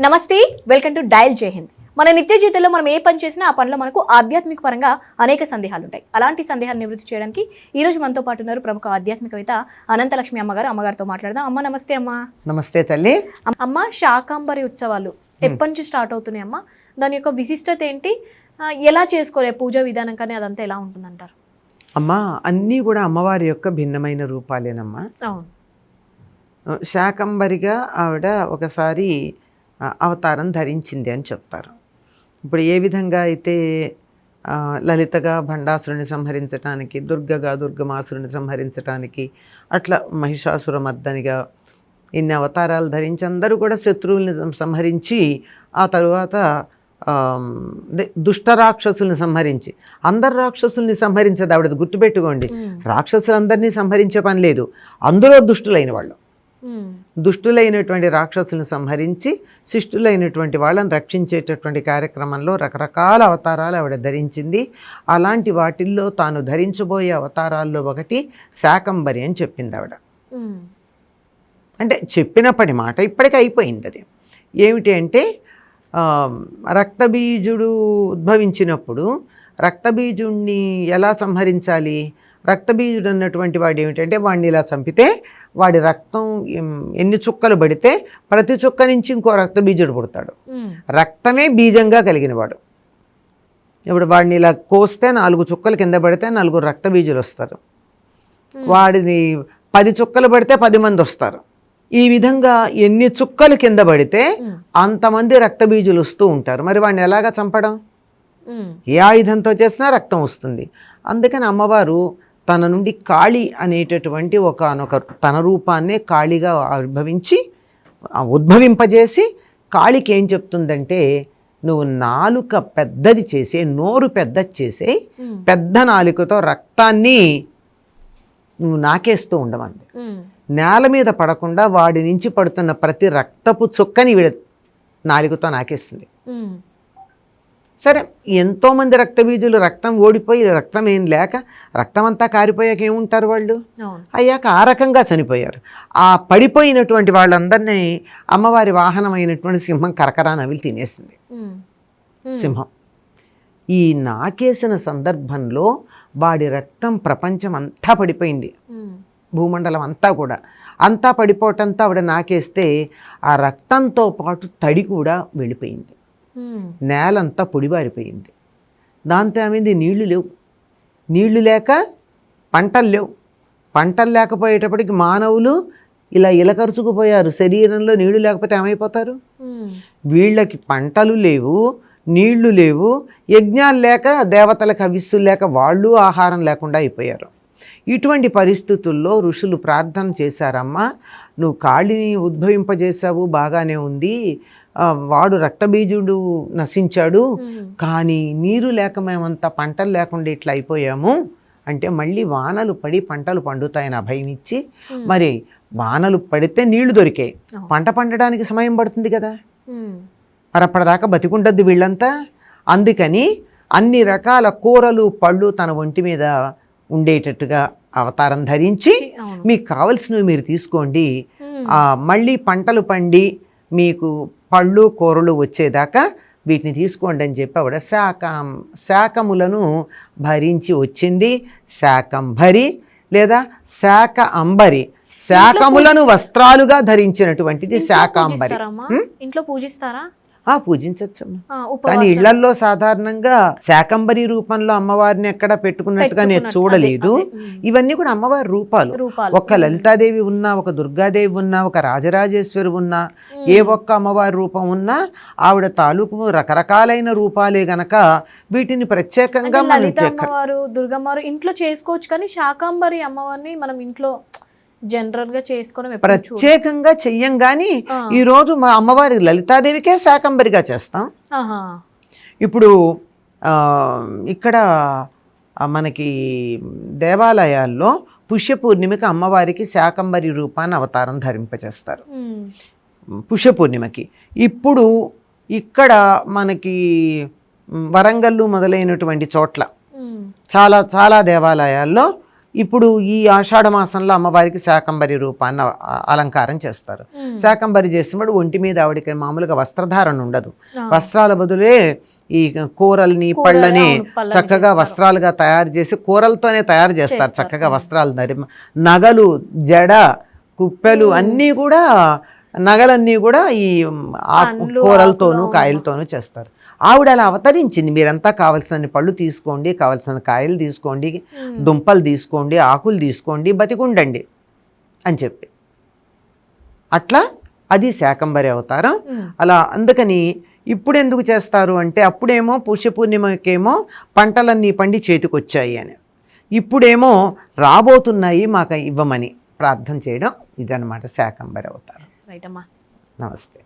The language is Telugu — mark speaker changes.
Speaker 1: నమస్తే వెల్కమ్ టు డయల్ జై హింద్. మన నిత్య జీవితంలో మనం ఏ పని చేసినా ఆ పనిలో మనకు ఆధ్యాత్మిక పరంగా అనేక సందేహాలు ఉంటాయి అలాంటి సందేహాలు నివృత్తి చేయడానికి ఈ రోజు మనతో పాటు ఉన్నారు ప్రముఖ ఆధ్యాత్మికవేత్త అనంతలక్ష్మి అమ్మగారు. అమ్మగారితో మాట్లాడదాం. అమ్మ నమస్తే అమ్మ.
Speaker 2: నమస్తే తల్లి.
Speaker 1: అమ్మ- శాకాంబరి ఉత్సవాలు ఎప్పటి నుంచి స్టార్ట్ అవుతున్నాయి అమ్మ? దాని యొక్క విశిష్టత ఏంటి? ఎలా చేసుకోలే పూజ విధానం కానీ అదంతా ఎలా ఉంటుందంటారు?
Speaker 2: అమ్మా అన్నీ కూడా అమ్మవారి యొక్క భిన్నమైన రూపాలేనమ్మా.
Speaker 1: అవును.
Speaker 2: శాకంబరిగా ఆవిడ ఒకసారి అవతారం ధరించింది అని చెప్తారు. ఇప్పుడు ఏ విధంగా అయితే లలితగా భండాసురుని సంహరించటానికి దుర్గగా దుర్గమాసురుని సంహరించటానికి అట్లా మహిషాసురమర్దనిగా ఇన్ని అవతారాలు ధరించి అందరూ కూడా శత్రువుల్ని సంహరించి ఆ తరువాత దుష్ట రాక్షసుల్ని సంహరించి అందరు రాక్షసుల్ని సంహరించేది ఆవిడది గుర్తుపెట్టుకోండి. రాక్షసులందరినీ సంహరించే పని లేదు. అందులో దుష్టులైన వాళ్ళు. దుష్టులైనటువంటి రాక్షసులను సంహరించి శిష్టులైనటువంటి వాళ్ళని రక్షించేటటువంటి కార్యక్రమంలో రకరకాల అవతారాలు ఆవిడ ధరించింది. అలాంటి వాటిల్లో తాను ధరించబోయే అవతారాల్లో ఒకటి శాకంబరి అని చెప్పింది ఆవిడ. అంటే చెప్పినప్పటి మాట ఇప్పటికీ అయిపోయింది అది. ఏమిటి అంటే రక్తబీజుడు ఉద్భవించినప్పుడు రక్తబీజుణ్ణి ఎలా సంహరించాలి? రక్తబీజుడు అన్నటువంటి వాడు ఏమిటంటే వాడిని ఇలా చంపితే వాడి రక్తం ఎన్ని చుక్కలు పడితే ప్రతి చుక్క నుంచి ఇంకో రక్తబీజుడు పుడతాడు.
Speaker 1: ఉమ్.
Speaker 2: రక్తమే బీజంగా కలిగినవాడు. ఇప్పుడు వాడిని ఇలా కోస్తే నాలుగు చుక్కలు కింద పడితే నలుగురు రక్తబీజులు వస్తారు. వాడిని పది చుక్కలు పడితే పది మంది వస్తారు. ఈ విధంగా ఎన్ని చుక్కలు కింద పడితే. అంతమంది రక్తబీజులు వస్తూ ఉంటారు. మరి వాడిని ఎలాగ చంపడం. ఏ ఆయుధంతో చేసినా రక్తం వస్తుంది. అందుకని అమ్మవారు తన నుండి కాళి అనేటటువంటి ఒకనొక తన రూపాన్నే కాళిగా ఆవిర్భవించి ఉద్భవింపజేసి కాళికి ఏం చెప్తుందంటే నువ్వు నాలుక పెద్దది చేసే నోరు పెద్దది చేసే. పెద్ద నాలుకతో రక్తాన్ని నువ్వు నాకేస్తూ ఉండమంది. నేల మీద పడకుండా వాడి నుంచి పడుతున్న ప్రతి రక్తపు చుక్కని వీడ నాలుకతో నాకేస్తుంది. సరే ఎంతోమంది రక్తబీజులు రక్తం ఓడిపోయి రక్తం ఏం లేక రక్తం అంతా కారిపోయాక ఏముంటారు వాళ్ళు? అయ్యాక ఆ రకంగా చనిపోయారు. ఆ పడిపోయినటువంటి వాళ్ళందరినీ అమ్మవారి వాహనమైనటువంటి సింహం కరకరా నవిలి తినేసింది. సింహం. ఈ నాకేసిన సందర్భంలో వాడి రక్తం ప్రపంచం అంతా పడిపోయింది. భూమండలం అంతా కూడా. అంతా పడిపోవటంతో ఆవిడ నాకేస్తే ఆ రక్తంతో పాటు తడి కూడా వెళ్ళిపోయింది. నేలంతా పొడిబారిపోయింది. దాంతో ఏమైంది? నీళ్ళు లేవు. నీళ్ళు లేక పంటలు లేవు. పంటలు లేకపోయేటప్పటికి మానవులు ఇలా ఇలకరుచుకుపోయారు శరీరంలో నీళ్ళు లేకపోతే ఏమైపోతారు. వీళ్ళకి పంటలు లేవు నీళ్ళు లేవు యజ్ఞాలు లేక దేవతలకు హవిస్సులు లేక వాళ్ళు ఆహారం లేకుండా అయిపోయారు. ఇటువంటి పరిస్థితుల్లో ఋషులు ప్రార్థన చేశారమ్మా నువ్వు కాళిని ఉద్భవింపజేశావు బాగానే ఉంది. వాడు రక్తబీజుడు నశించాడు. కానీ నీరు లేక మేమంతా పంటలు లేకుండా ఇట్లా అయిపోయాము. అంటే మళ్ళీ వానలు పడి పంటలు పండుతాయని అభయం ఇచ్చి మరి వానలు పడితే నీళ్ళు దొరికాయి. పంట పండడానికి సమయం పడుతుంది కదా. అప్పటిదాకా బతికుండద్దు వీళ్ళంతా. అందుకని అన్ని రకాల కూరలు పళ్ళు తన ఒంటి మీద ఉండేటట్టుగా అవతారం ధరించి మీకు కావలసినవి మీరు తీసుకోండి. మళ్ళీ పంటలు పండి మీకు పళ్ళు కూరలు వచ్చేదాకా వీటిని తీసుకోండి అని చెప్పి ఆవిడ శాకం శాకములను భరించి వచ్చింది. శాకంభరి లేదా శాక అంబరి. శాకములను వస్త్రాలుగా ధరించినటువంటిది శాకాంబరి?
Speaker 1: ఇంట్లో పూజిస్తారా?
Speaker 2: ఆ పూజించవచ్చమ్మా కానీ ఇళ్ళల్లో సాధారణంగా శాకంబరి రూపంలో అమ్మవారిని ఎక్కడ పెట్టుకున్నట్టుగా నేను చూడలేదు. ఇవన్నీ కూడా అమ్మవారి రూపాలు. ఒక్క లలితాదేవి ఉన్నా ఒక దుర్గాదేవి ఉన్నా ఒక రాజరాజేశ్వరి ఉన్నా ఏ ఒక్క అమ్మవారి రూపం ఉన్నా ఆవిడ తాలూకు రకరకాలైన రూపాలే గనక వీటిని ప్రత్యేకంగా మనం
Speaker 1: దుర్గమ్మవారు ఇంట్లో చేసుకోవచ్చు కానీ శాకాంబరి అమ్మవారిని మనం ఇంట్లో జనరల్గా చేసుకోవడం
Speaker 2: ప్రత్యేకంగా చెయ్యం
Speaker 1: ఆ.
Speaker 2: ఈ రోజు మా అమ్మవారి లలితాదేవికే శాకంబరిగా చేస్తాం. ఇప్పుడు ఇక్కడ మనకి దేవాలయాల్లో పుష్య పూర్ణిమకి అమ్మవారికి శాకంబరి రూపాన్ని అవతారం ధరింపచేస్తారు
Speaker 1: ఉమ్.
Speaker 2: పుష్య పూర్ణిమకి ఇప్పుడు ఇక్కడ మనకి వరంగల్లు మొదలైనటువంటి చోట్ల. చాలా చాలా దేవాలయాల్లో ఇప్పుడు ఈ ఆషాఢ మాసంలో అమ్మవారికి శాకంబరి రూపాన్ని అలంకారం చేస్తారు. శాకంబరి చేసినప్పుడు ఒంటి మీద ఆవిడకి మామూలుగా వస్త్రధారణ ఉండదు. వస్త్రాల బదులే ఈ కూరల్ని పళ్ళని చక్కగా వస్త్రాలుగా తయారు చేసి కూరలతోనే తయారు చేస్తారు. చక్కగా వస్త్రాలు ధరి నగలు జడ కుప్పెలు అన్నీ కూడా నగలన్నీ కూడా ఈ కూరలతోనూ కాయలతోనూ చేస్తారు. ఆవిడ అలా అవతరించింది. మీరంతా కావలసిన పళ్ళు తీసుకోండి కావలసిన కాయలు తీసుకోండి దుంపలు తీసుకోండి ఆకులు తీసుకోండి బతికుండండి అని చెప్పి. అట్లా అది శాకంబరి అవతారం. అలా అందుకని ఇప్పుడు ఎందుకు చేస్తారు అంటే అప్పుడేమో పుష్య పూర్ణిమకేమో పంటలన్నీ పండి చేతికొచ్చాయి అని. ఇప్పుడేమో రాబోతున్నాయి మాకు ఇవ్వమని ప్రార్థన చేయడం ఇదన్నమాట శాకంబరి అవతారం.
Speaker 1: రైట్ అమ్మా.
Speaker 2: నమస్తే.